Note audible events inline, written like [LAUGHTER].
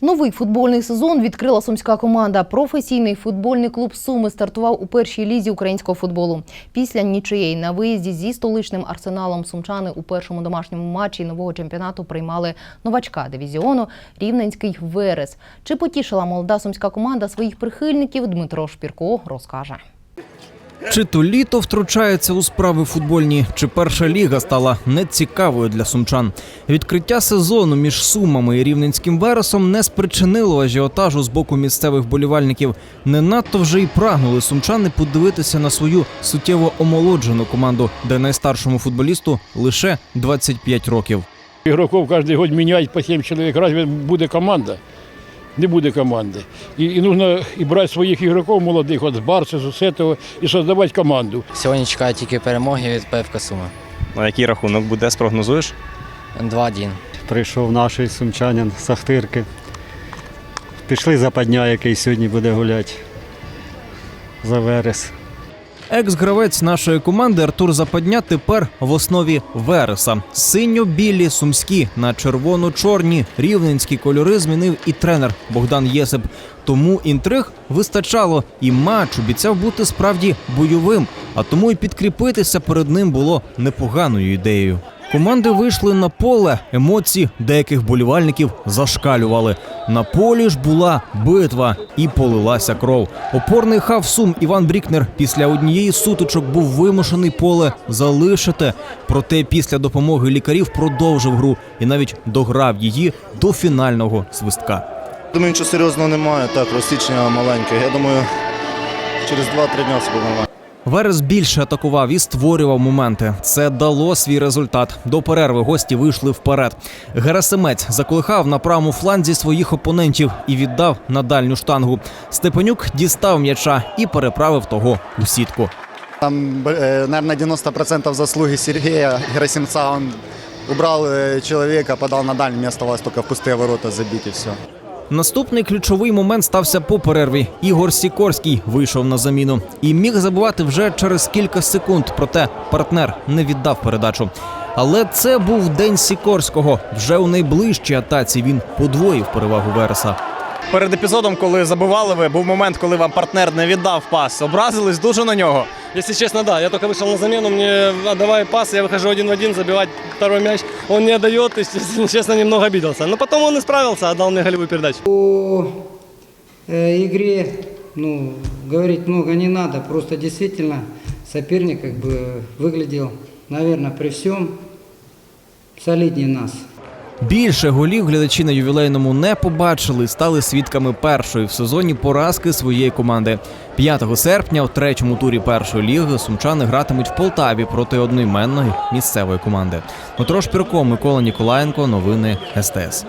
Новий футбольний сезон відкрила сумська команда. Професійний футбольний клуб Суми стартував у першій лізі українського футболу. Після нічиєї на виїзді зі столичним арсеналом сумчани у першому домашньому матчі нового чемпіонату приймали новачка дивізіону Рівненський Верес. Чи потішила молода сумська команда своїх прихильників? Дмитро Шпірко розкаже. Чи то літо втручається у справи футбольні, чи перша ліга стала нецікавою для сумчан. Відкриття сезону між сумами і рівненським вересом не спричинило ажіотажу з боку місцевих болівальників. Не надто вже й прагнули сумчани подивитися на свою суттєво омолоджену команду, де найстаршому футболісту лише 25 років. Игроков каждый год менять по 7 человек. Разве будет команда? Не буде команди. І, і нужно і брати своїх ігроків молодих, от з Барса, з этого, і создавати команду. Сьогодні чекаю тільки перемоги від ПФК Суми. На який рахунок буде, спрогнозуєш? 2-1. Прийшов наш сумчанин з Ахтирки. Пішли западня, який сьогодні буде гуляти за верес. Екс-гравець нашої команди Артур Западня тепер в основі Вереса. Синьо-білі, сумські на червоно-чорні рівненські кольори змінив і тренер Богдан Єсип. Тому інтриг вистачало, і матч обіцяв бути справді бойовим. А тому і підкріпитися перед ним було непоганою ідеєю. Команди вийшли на поле, емоції деяких болівальників зашкалювали. На полі ж була битва і полилася кров. Опорний хав сум Іван Брікнер після однієї сутичок був вимушений поле залишити. Проте після допомоги лікарів продовжив гру і навіть дограв її до фінального свистка. Думаю, нічого серйозного немає. Так, розсічення маленьке. Я думаю, через 2-3 дня все буде нормально. Верес більше атакував і створював моменти. Це дало свій результат. До перерви гості вийшли вперед. Герасимець заколихав на правому фланзі своїх опонентів і віддав на дальню штангу. Степанюк дістав м'яча і переправив того у сітку. Там, э, наверное, 90% заслуги Сергея Герасимца. Он убрал э, человека, подал на дальний, мне оставалось только в пустые ворота забить и все. Наступний ключовий момент стався по перерві. Ігор Сікорський вийшов на заміну і міг забувати вже через кілька секунд. Проте партнер не віддав передачу. Але це був день Сікорського. Вже у найближчій атаці він подвоїв перевагу Вереса Перед епізодом, коли забивали ви, був момент, коли вам партнер не віддав пас. Образились дуже на нього. Если честно, да. Я только вышел на замену, мне отдавай пас, я выхожу один в один, забивать второй мяч. Он не отдает, то есть, [LAUGHS] если честно, немного обиделся. Но потом он исправился, отдал мне голевую передачу. О э, игре ну, говорить много не надо. Просто действительно соперник как бы выглядел, наверное, при всем солиднее нас. Більше голів глядачі на ювілейному не побачили, стали свідками першої в сезоні поразки своєї команди. 5 серпня у третьому турі першої ліги сумчани гратимуть в Полтаві проти одноіменної місцевої команди. Дмитро Шпірко, Микола Ніколаєнко. Новини СТС.